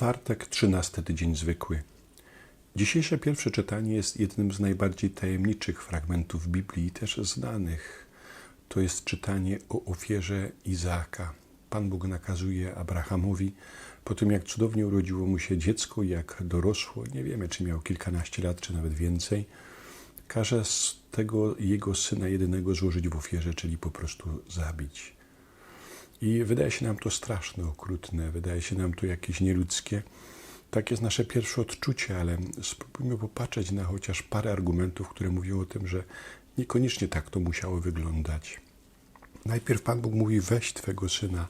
Czwartek, trzynasty tydzień zwykły. Dzisiejsze pierwsze czytanie jest jednym z najbardziej tajemniczych fragmentów Biblii też znanych. To jest czytanie o ofierze Izaaka. Pan Bóg nakazuje Abrahamowi, po tym jak cudownie urodziło mu się dziecko, jak dorosło, nie wiemy czy miał kilkanaście lat, czy nawet więcej, każe z tego jego syna jedynego złożyć w ofierze, czyli po prostu zabić. I wydaje się nam to straszne, okrutne, wydaje się nam to jakieś nieludzkie. Tak jest nasze pierwsze odczucie, ale spróbujmy popatrzeć na chociaż parę argumentów, które mówią o tym, że niekoniecznie tak to musiało wyglądać. Najpierw Pan Bóg mówi: weź Twego syna,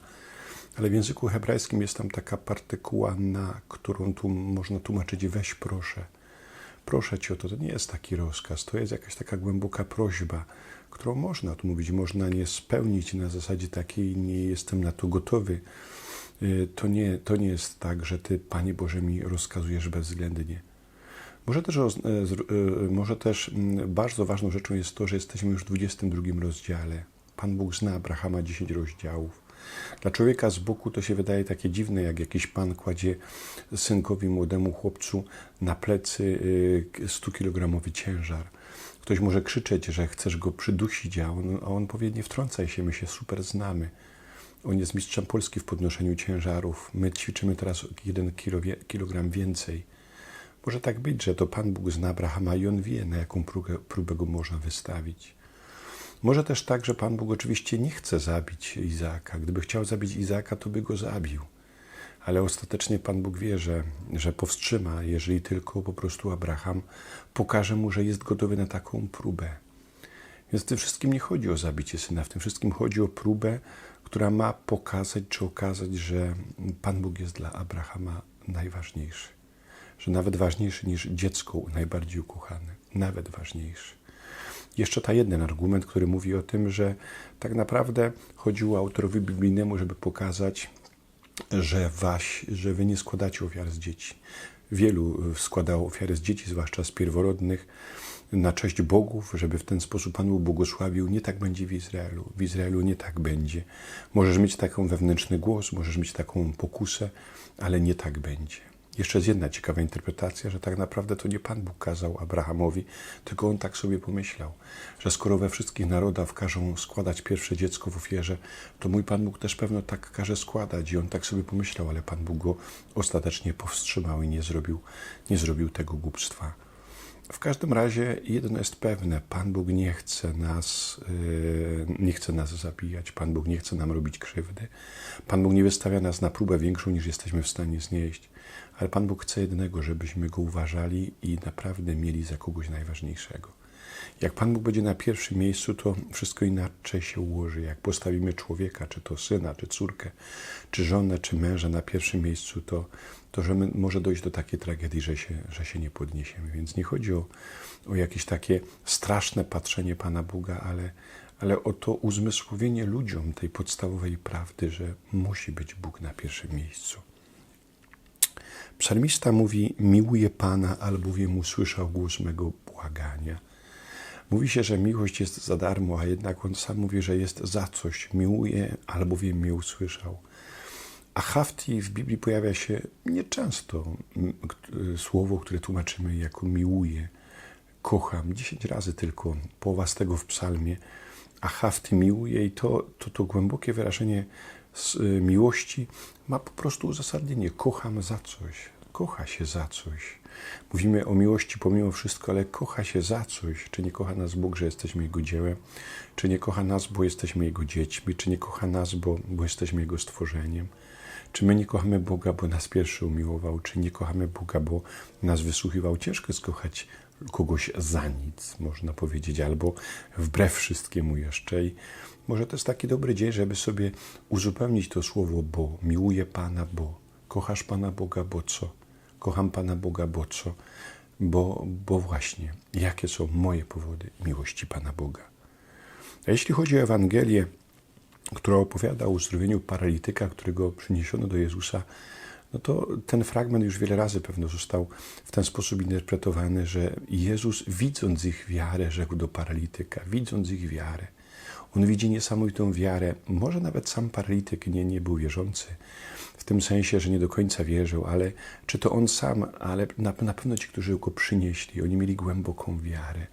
ale w języku hebrajskim jest tam taka partykuła na, którą tu można tłumaczyć: weź proszę. Proszę cię o to. To nie jest taki rozkaz, to jest jakaś taka głęboka prośba którą można tu mówić, można nie spełnić na zasadzie takiej, nie jestem na to gotowy. Y, to nie, to nie jest tak, że Ty, Panie Boże, mi rozkazujesz bezwzględnie. Może też, e, e, może też mm, bardzo ważną rzeczą jest to, że jesteśmy już w 22 rozdziale. Pan Bóg zna Abrahama 10 rozdziałów. Dla człowieka z boku to się wydaje takie dziwne, jak jakiś pan kładzie synkowi, młodemu chłopcu na plecy 100-kilogramowy y, ciężar. Ktoś może krzyczeć, że chcesz go przydusić, a on, a on powie, nie wtrącaj się, my się super znamy. On jest mistrzem Polski w podnoszeniu ciężarów. My ćwiczymy teraz jeden kilogram więcej. Może tak być, że to Pan Bóg zna Abrahama i on wie, na jaką próbę, próbę go można wystawić. Może też tak, że Pan Bóg oczywiście nie chce zabić Izaaka. Gdyby chciał zabić Izaaka, to by go zabił ale ostatecznie Pan Bóg wie, że, że powstrzyma, jeżeli tylko po prostu Abraham pokaże mu, że jest gotowy na taką próbę. Więc w tym wszystkim nie chodzi o zabicie syna, w tym wszystkim chodzi o próbę, która ma pokazać czy okazać, że Pan Bóg jest dla Abrahama najważniejszy. Że nawet ważniejszy niż dziecko najbardziej ukochane. Nawet ważniejszy. Jeszcze ta jeden argument, który mówi o tym, że tak naprawdę chodziło autorowi biblijnemu, żeby pokazać, że, waś, że wy nie składacie ofiar z dzieci. Wielu składało ofiary z dzieci, zwłaszcza z pierworodnych, na cześć bogów, żeby w ten sposób Pan błogosławił. Nie tak będzie w Izraelu. W Izraelu nie tak będzie. Możesz mieć taką wewnętrzny głos, możesz mieć taką pokusę, ale nie tak będzie. Jeszcze jest jedna ciekawa interpretacja, że tak naprawdę to nie Pan Bóg kazał Abrahamowi, tylko on tak sobie pomyślał, że skoro we wszystkich narodach każą składać pierwsze dziecko w ofierze, to mój Pan Bóg też pewno tak każe składać. I on tak sobie pomyślał, ale Pan Bóg go ostatecznie powstrzymał i nie zrobił, nie zrobił tego głupstwa. W każdym razie jedno jest pewne: Pan Bóg nie chce nas, yy, nie chce nas zabijać, Pan Bóg nie chce nam robić krzywdy. Pan Bóg nie wystawia nas na próbę większą niż jesteśmy w stanie znieść, ale Pan Bóg chce jednego, żebyśmy go uważali i naprawdę mieli za kogoś najważniejszego. Jak Pan Bóg będzie na pierwszym miejscu, to wszystko inaczej się ułoży. Jak postawimy człowieka, czy to syna, czy córkę, czy żonę, czy męża na pierwszym miejscu, to, to że może dojść do takiej tragedii, że się, że się nie podniesiemy. Więc nie chodzi o, o jakieś takie straszne patrzenie Pana Boga, ale, ale o to uzmysłowienie ludziom tej podstawowej prawdy, że musi być Bóg na pierwszym miejscu. Psalmista mówi: Miłuję Pana, albowiem usłyszał głos mego błagania. Mówi się, że miłość jest za darmo, a jednak on sam mówi, że jest za coś. Miłuje, albowiem mnie usłyszał. A hafti w Biblii pojawia się nieczęsto słowo, które tłumaczymy jako miłuje, kocham. Dziesięć razy tylko, połowa z tego w psalmie. A hafti miłuje i to, to, to głębokie wyrażenie miłości ma po prostu uzasadnienie. Kocham za coś, kocha się za coś. Mówimy o miłości pomimo wszystko, ale kocha się za coś. Czy nie kocha nas Bóg, że jesteśmy Jego dziełem? Czy nie kocha nas, bo jesteśmy Jego dziećmi? Czy nie kocha nas, bo, bo jesteśmy Jego stworzeniem? Czy my nie kochamy Boga, bo nas pierwszy umiłował? Czy nie kochamy Boga, bo nas wysłuchiwał? Ciężko jest kochać kogoś za nic, można powiedzieć, albo wbrew wszystkiemu jeszcze. I może to jest taki dobry dzień, żeby sobie uzupełnić to słowo bo. Miłuję Pana, bo. Kochasz Pana Boga, bo co? Kocham Pana Boga, bo co? Bo, bo właśnie, jakie są moje powody miłości Pana Boga. A jeśli chodzi o Ewangelię, która opowiada o uzdrowieniu paralityka, którego przyniesiono do Jezusa, no to ten fragment już wiele razy pewno został w ten sposób interpretowany, że Jezus, widząc ich wiarę, rzekł do paralityka, widząc ich wiarę, On widzi niesamowitą wiarę. Może nawet sam paralityk nie, nie był wierzący, w tym sensie, że nie do końca wierzył, ale czy to on sam, ale na, na pewno ci, którzy go przynieśli, oni mieli głęboką wiarę.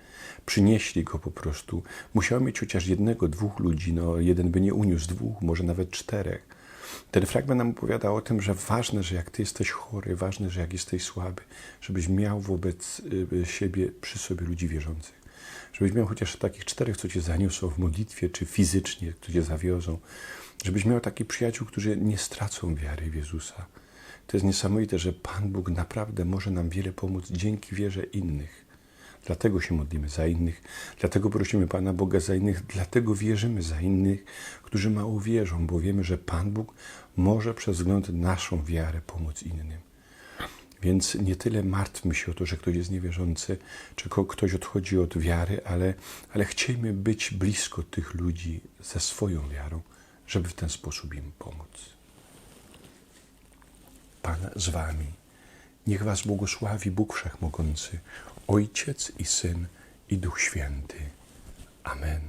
Przynieśli go po prostu. Musiał mieć chociaż jednego, dwóch ludzi, no jeden by nie uniósł dwóch, może nawet czterech. Ten fragment nam opowiada o tym, że ważne, że jak ty jesteś chory, ważne, że jak jesteś słaby, żebyś miał wobec y, siebie przy sobie ludzi wierzących. Żebyś miał chociaż takich czterech, co cię zaniosą w modlitwie, czy fizycznie, co cię zawiozą. Żebyś miał takich przyjaciół, którzy nie stracą wiary w Jezusa. To jest niesamowite, że Pan Bóg naprawdę może nam wiele pomóc dzięki wierze innych. Dlatego się modlimy za innych, dlatego prosimy Pana Boga za innych, dlatego wierzymy za innych, którzy mało wierzą, bo wiemy, że Pan Bóg może przez wzgląd na naszą wiarę pomóc innym. Więc nie tyle martwmy się o to, że ktoś jest niewierzący, czy ktoś odchodzi od wiary, ale, ale chciejmy być blisko tych ludzi ze swoją wiarą, żeby w ten sposób im pomóc. Pan z Wami. Niech Was błogosławi Bóg Wszechmogący, Ojciec i Syn i Duch Święty. Amen.